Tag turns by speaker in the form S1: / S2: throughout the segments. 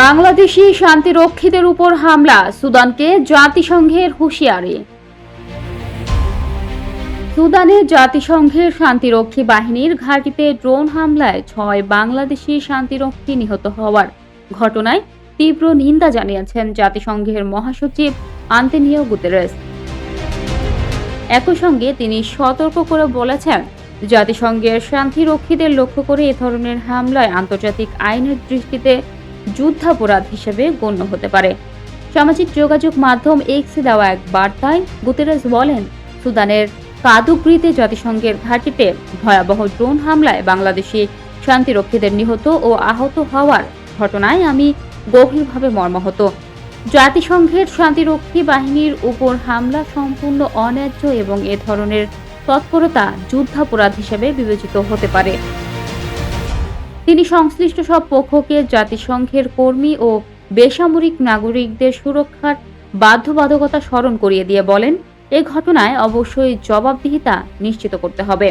S1: বাংলাদেশি শান্তিরক্ষীদের উপর হামলা, সুদানকে জাতিসংঘের হুঁশিয়ারি। সুদানে জাতিসংঘের শান্তিরক্ষী বাহিনীর ঘাঁটিতে ড্রোন হামলায় ছয় বাংলাদেশি শান্তিরক্ষী নিহত হওয়ার ঘটনায় তীব্র নিন্দা জানিয়েছেন জাতিসংঘের মহাসচিব আন্তেনিও গুতেরেস। একই সঙ্গে তিনি সতর্ক করে বলেছেন, জাতিসংঘের শান্তিরক্ষীদের লক্ষ্য করে এ ধরনের হামলায় আন্তর্জাতিক আইনের দৃষ্টিতে যুদ্ধাপরাধ হিসেবে গণ্য হতে পারে। সামাজিক যোগাযোগ মাধ্যম এক্সে দেওয়া এক বার্তায় গুতেরেস বলেন, সুদানের কাদুগ্রিতে জাতিসংঘের ঘাটিতে ভয়াবহ ড্রোন হামলায় বাংলাদেশি শান্তিরক্ষীদের নিহত ও আহত হওয়ার ঘটনায় আমি গভীরভাবে মর্মাহত। জাতিসংঘের শান্তিরক্ষী বাহিনীর উপর হামলা সম্পূর্ণ অন্যায্য এবং এ ধরনের তৎপরতা যুদ্ধাপরাধ হিসেবে বিবেচিত হতে পারে। তিনি সংশ্লিষ্ট সব পক্ষকে, জাতিসংঘের কর্মী ও বেসামরিক নাগরিকদের সুরক্ষার বাধ্যবাধকতা স্মরণ করিয়ে দিয়ে বলেন, এ ঘটনায় অবশ্যই জবাবদিহিতা নিশ্চিত করতে হবে।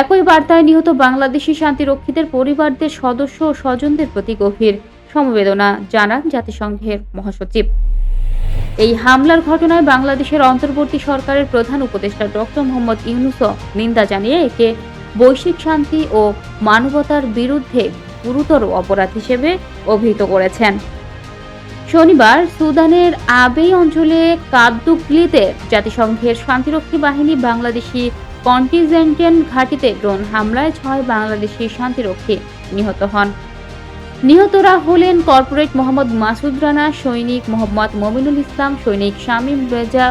S1: একই বার্তায় নিহত বাংলাদেশি শান্তিরক্ষীদের পরিবারদের সদস্য ও স্বজনদের প্রতি গভীর সমবেদনা জানান জাতিসংঘের মহাসচিব। এই হামলার ঘটনায় বাংলাদেশের অন্তর্বর্তী সরকারের প্রধান উপদেষ্টা ডক্টর মোহাম্মদ ইউনুসও নিন্দা জানিয়ে একে বৈশ্বিক শান্তি ও মানবতার বিরুদ্ধে গুরুতর অপরাধ হিসেবে অভিহিত করেছেন। শনিবার সুদানের আবেই অঞ্চলে কাদ্দুকলিতে জাতিসংঘের শান্তিরক্ষী বাহিনী বাংলাদেশি কন্টিজেন্টেন ঘাঁটিতে ড্রোন হামলায় ছয় বাংলাদেশি শান্তিরক্ষী নিহত হন। নিহতরা হলেন কর্পোরেট মোহাম্মদ মাসুদ রানা, সৈনিক মোহাম্মদ মমিনুল ইসলাম, সৈনিক শামীম রেজা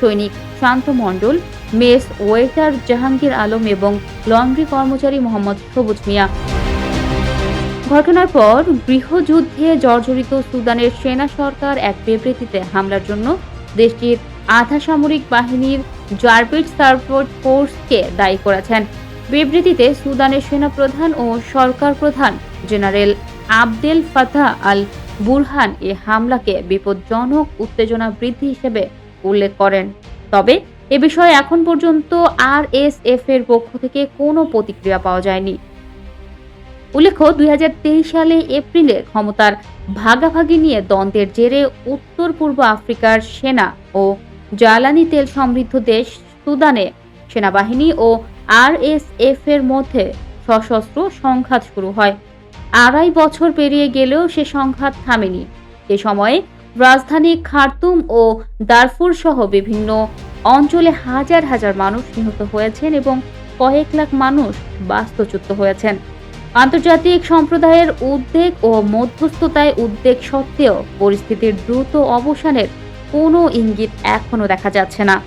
S1: সৈনিক শান্ত মণ্ডল, মেস ওয়েটার জাহাঙ্গীর আলম এবং লন্ড্রি কর্মচারী মোহাম্মদ সবুজ মিয়া। ঘটনার পর গৃহযুদ্ধে জর্জরিত সুদানের সেনা সরকার এক বিবৃতিতে হামলার জন্য দেশটির আধা সামরিক বাহিনীর জার্পিড সাপোর্ট ফোর্সকে দায়ী করেছেন। বিবৃতিতে সুদানের সেনাপ্রধান ও সরকার প্রধান general Abdel Fattah al Burhan এ হামলাকে বিপজ্জনক উত্তেজনা বৃদ্ধি হিসেবে উল্লেখ করেন। তবে, এ বিষয়ে এখন পর্যন্ত আরএসএফ এর পক্ষ থেকে কোনো প্রতিক্রিয়া পাওয়া যায়নি। উল্লেখ্য, দুই সালে এপ্রিলে ক্ষমতার ভাগাভাগি নিয়ে দ্বন্দ্বের জেরে উত্তর পূর্ব আফ্রিকার সেনা ও জ্বালানি তেল সমৃদ্ধ দেশ সুদানে সেনাবাহিনী ও আরএসএফ এর মধ্যে সশস্ত্র সংঘাত শুরু হয়। আড়াই বছর পেরিয়ে গেলেও সে সংঘাত থামেনি। এ সময়ে রাজধানী খার্তুম ও দারফুর সহ বিভিন্ন অঞ্চলে হাজার হাজার মানুষ নিহত হয়েছেন এবং কয়েক লাখ মানুষ বাস্তুচ্যুত হয়েছেন। আন্তর্জাতিক সম্প্রদায়ের উদ্বেগ ও মধ্যস্থতায় উদ্বেগ সত্ত্বেও পরিস্থিতির দ্রুত অবসানের কোনো ইঙ্গিত এখনও দেখা যাচ্ছে না।